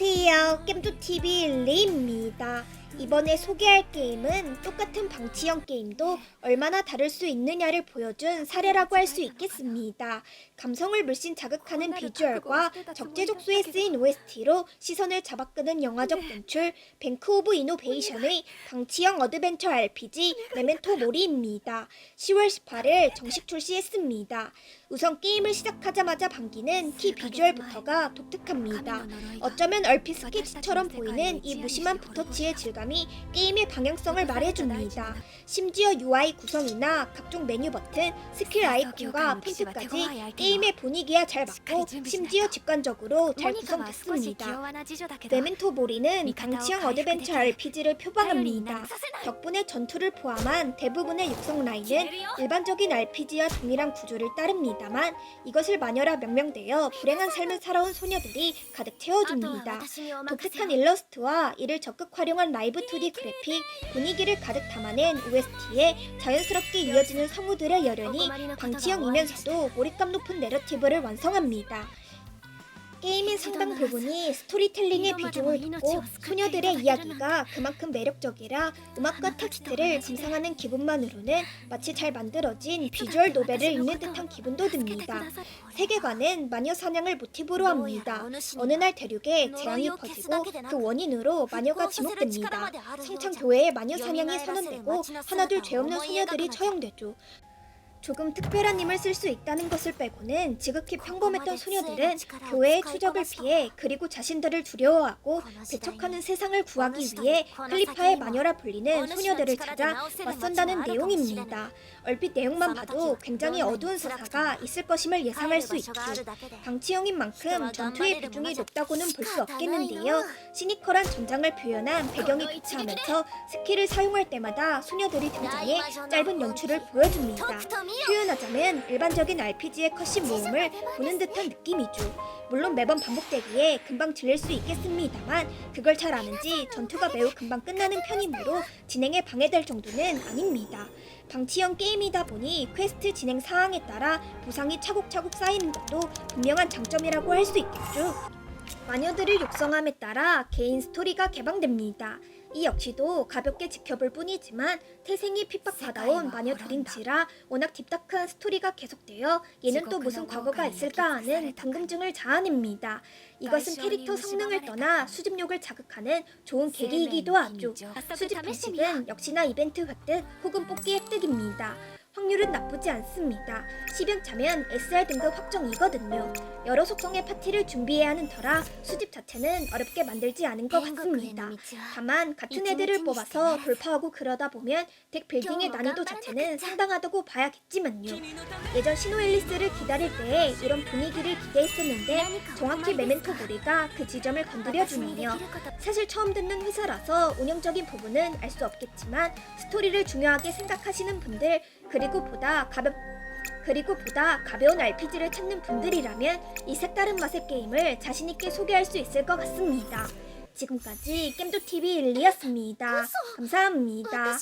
ที 안녕하세요. 겜도TV 리입니다. 이번에 소개할 게임은 똑같은 방치형 게임도 얼마나 다를 수 있느냐를 보여준 사례라고 할 수 있겠습니다. 감성을 물씬 자극하는 비주얼과 적재적소에 쓰인 OST로 시선을 잡아끄는 영화적 연출, 뱅크 오브 이노베이션의 방치형 어드벤처 RPG 메멘토 모리입니다. 10월 18일 정식 출시했습니다. 우선 게임을 시작하자마자 반기는 키 비주얼부터가 독특합니다. 어쩌면 얼핏 스케치처럼 보이는 이 무심한 붓터치의 질감이 게임의 방향성을 말해줍니다. 심지어 UI 구성이나 각종 메뉴 버튼, 스킬 아이콘과 펜트까지 게임의 분위기와 잘 맞고 심지어 직관적으로 잘 구성됐습니다. 메멘토 모리는 방치형 어드벤처 RPG를 표방합니다. 덕분에 전투를 포함한 대부분의 육성 라인은 일반적인 RPG와 동일한 구조를 따릅니다만 이것을 마녀라 명명되어 불행한 삶을 살아온 소녀들이 가득 채워줍니다. 독특한 일러스트와 이를 적극 활용한 라이브 2D 그래픽, 분위기를 가득 담아낸 OST에 자연스럽게 이어지는 성우들의 열연이 방치형이면서도 몰입감 높은 내러티브를 완성합니다. 게임의 상당 부분이 스토리텔링의 비중을 뒀고 소녀들의 이야기가 그만큼 매력적이라 음악과 텍스트를 감상하는 기분만으로는 마치 잘 만들어진 비주얼 노벨을 읽는 듯한 기분도 듭니다. 세계관은 마녀 사냥을 모티브로 합니다. 어느 날 대륙에 재앙이 퍼지고 그 원인으로 마녀가 지목됩니다. 성창 교회에 마녀 사냥이 선언되고 하나둘 죄 없는 소녀들이 처형되죠. 조금 특별한 힘을 쓸 수 있다는 것을 빼고는 지극히 평범했던 소녀들은 교회의 추적을 피해 그리고 자신들을 두려워하고 배척하는 세상을 구하기 위해 클리파의 마녀라 불리는 소녀들을 찾아 맞선다는 내용입니다. 얼핏 내용만 봐도 굉장히 어두운 서사가 있을 것임을 예상할 수 있죠. 방치형인 만큼 전투의 비중이 높다고는 볼 수 없겠는데요. 시니컬한 전장을 표현한 배경이 교차하면서 스킬을 사용할 때마다 소녀들이 등장해 짧은 연출을 보여줍니다. 표현하자면 일반적인 RPG의 컷신 모음을 보는 듯한 느낌이죠. 물론 매번 반복되기에 금방 질릴 수 있겠습니다만 그걸 잘 아는지 전투가 매우 금방 끝나는 편이므로 진행에 방해될 정도는 아닙니다. 방치형 게임이다 보니 퀘스트 진행 사항에 따라 보상이 차곡차곡 쌓이는 것도 분명한 장점이라고 할 수 있겠죠. 마녀들을 육성함에 따라 개인 스토리가 개방됩니다. 이 역시도 가볍게 지켜볼 뿐이지만 태생이 핍박받아온 마녀들인지라 워낙 딥다크한 스토리가 계속되어 얘는 또 무슨 과거가 있을까 하는 궁금증을 자아냅니다. 이것은 캐릭터 성능을 떠나 수집욕을 자극하는 좋은 계기이기도 하죠. 수집 방식은 역시나 이벤트 획득 혹은 뽑기 획득입니다. 확률은 나쁘지 않습니다. 10연 차면 SR 등급 확정이거든요. 여러 속성의 파티를 준비해야 하는 터라 수집 자체는 어렵게 만들지 않은 것 같습니다. 다만 같은 애들을 뽑아서 돌파하고 그러다 보면 덱 빌딩의 난이도 자체는 상당하다고 봐야겠지만요. 예전 신호앨리스를 기다릴 때에 이런 분위기를 기대했었는데 정확히 메멘토 모리가 그 지점을 건드려주네요. 사실 처음 듣는 회사라서 운영적인 부분은 알 수 없겠지만 스토리를 중요하게 생각하시는 분들 그리고 그리고 보다 가볍 그리고 보다 가벼운 RPG를 찾는 분들이라면 이 색다른 맛의 게임을 자신 있게 소개할 수 있을 것 같습니다. 지금까지 겜도 TV 일리였습니다. 감사합니다.